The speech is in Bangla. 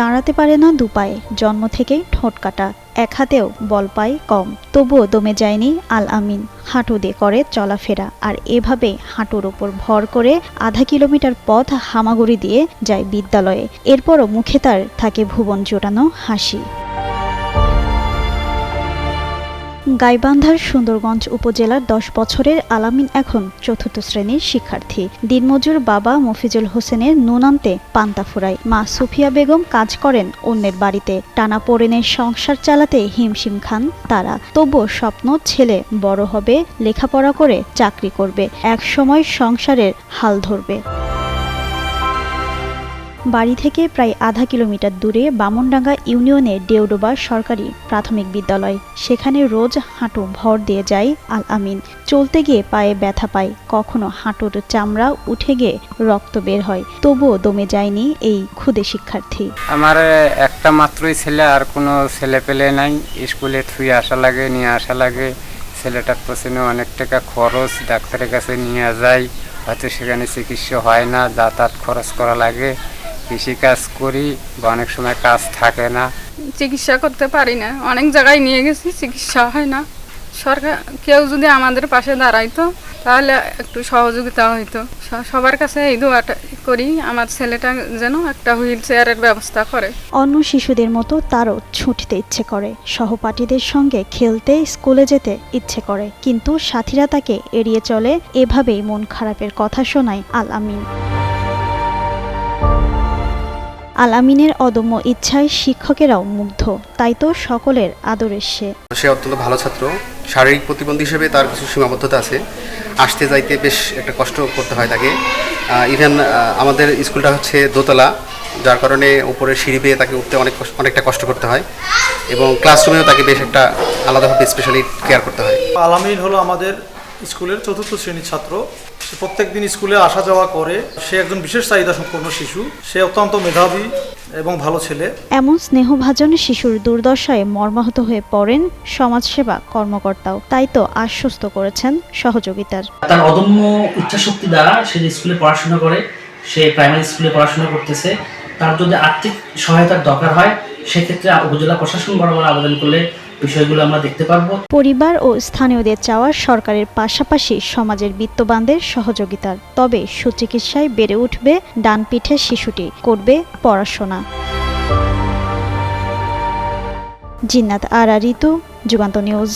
দাঁড়াতে পারে না দুপায়ে। জন্ম থেকেই ঠোঁট কাটা। এক হাতেও বল পায় কম। তবুও দমে যায়নি আল আমিন হাঁটু দিয়ে করে চলাফেরা। আর এভাবে হাঁটুর ওপর ভর করে আধা কিলোমিটার পথ হামাগুড়ি দিয়ে যায় বিদ্যালয়ে। এরপরও মুখে তার থাকে ভুবন জোটানো হাসি। গাইবান্ধার সুন্দরগঞ্জ উপজেলার দশ বছরের আলামিন এখন চতুর্থ শ্রেণির শিক্ষার্থী। দিনমজুর বাবা মফিজুল হোসেনের নুনান্তে পান্তা ফুরায়। মা সুফিয়া বেগম কাজ করেন অন্যের বাড়িতে। টানা পড়েনের সংসার চালাতে হিমশিম খান তারা। তবুও স্বপ্ন ছেলে বড় হবে, লেখাপড়া করে চাকরি করবে। এক সময় সংসারের হাল ধরবে। বাড়ি থেকে প্রায় আধা কিলোমিটার দূরে বামনডাঙ্গা ইউনিয়নে ডেউডোবা সরকারি প্রাথমিক বিদ্যালয়। সেখানে রোজ হাঁটু ভর দিয়ে যায় আল আমিন। চলতে গিয়ে পায়ে ব্যথা পায়। কখনো হাঁটুর চামড়া উঠে গিয়ে রক্ত বের হয়। তবুও দমে যায়নি এই ক্ষুদে শিক্ষার্থী। আমার একটা মাত্রই ছেলে, আর কোনো ছেলে পেলে নাই। স্কুলে থুয়ে আসা লাগে, নিয়ে আসা লাগে। ছেলেটার পেছনে অনেক টাকা খরচ। ডাক্তারের কাছে নিয়ে যায়। হয়তো সেখানে চিকিৎসা হয় না, যাতায়াত খরচ করা লাগে। কৃষিকাজ করি বা অনেক সময় কাজ থাকে না। চিকিৎসা করতে পারি না। অনেক জায়গায় নিয়ে গেছি চিকিৎসা হয় না। সরকার কেউ যদি আমাদের পাশে দাঁড়াইতো তাহলে একটু সহযোগিতা হইতো। সবার কাছে এই দোয়াটা করি আমার ছেলেটা যেন একটা হুইল চেয়ারের ব্যবস্থা করে। অন্য শিশুদের মতো তারও ছুটতে ইচ্ছে করে। সহপাঠীদের সঙ্গে খেলতে স্কুলে যেতে ইচ্ছে করে। কিন্তু সাথীরা তাকে এড়িয়ে চলে এভাবেই মন খারাপের কথা শোনায় আল আমিন। আল আমিনের অদম্য ইচ্ছায় শিক্ষকেরাও মুগ্ধ তাই তো সকলের আদরের সে সে অত্যন্ত ভালো ছাত্র শারীরিক প্রতিবন্ধী হিসেবে তার কিছু সীমাবদ্ধতা আছে। আসতে যাইতে বেশ একটা কষ্ট করতে হয় তাকে। ইভেন আমাদের স্কুলটা হচ্ছে দোতলা যার কারণে উপরে সিঁড়ি বেয়ে তাকে উঠতে অনেক কষ্ট- অনেকটা কষ্ট করতে হয় এবং ক্লাসরুমেও তাকে বেশ একটা আলাদাভাবে স্পেশালি কেয়ার করতে হয়। আলামিন হলো আমাদের স্কুলের চতুর্থ শ্রেণির ছাত্র। সে প্রত্যেকদিন স্কুলে আসা যাওয়া করে। সে একজন বিশেষ চাহিদা সম্পন্ন শিশু। সে অত্যন্ত মেধাবী এবং ভালো ছেলে। এমন স্নেহভাজন শিশুর দুর্দশায় মর্মাহত হয়ে পড়েন সমাজসেবা কর্মকর্তাও। তাই তো আশ্বস্ত করেছেন সহযোগিতার। তার অদম্য ইচ্ছাশক্তি দ্বারা সে যে স্কুলে পড়াশোনা করে সে প্রাইমারি স্কুলে পড়াশোনা করতেছে। তার যদি আর্থিক সহায়তার দরকার হয় সেক্ষেত্রে উপজেলা প্রশাসন বরাবর আবেদন করলে বিষয়গুলো আমরা দেখতে পারব। পরিবার ও স্থানীয়দের চাওয়া সরকারের পাশাপাশি সমাজের বিত্তবানদের সহযোগিতার। তবে সুচিকিৎসায় বেড়ে উঠবে ডান পিঠে শিশুটি, করবে পড়াশোনা। জিন্নাত আর, ঋতু, যুগান্ত নিউজ।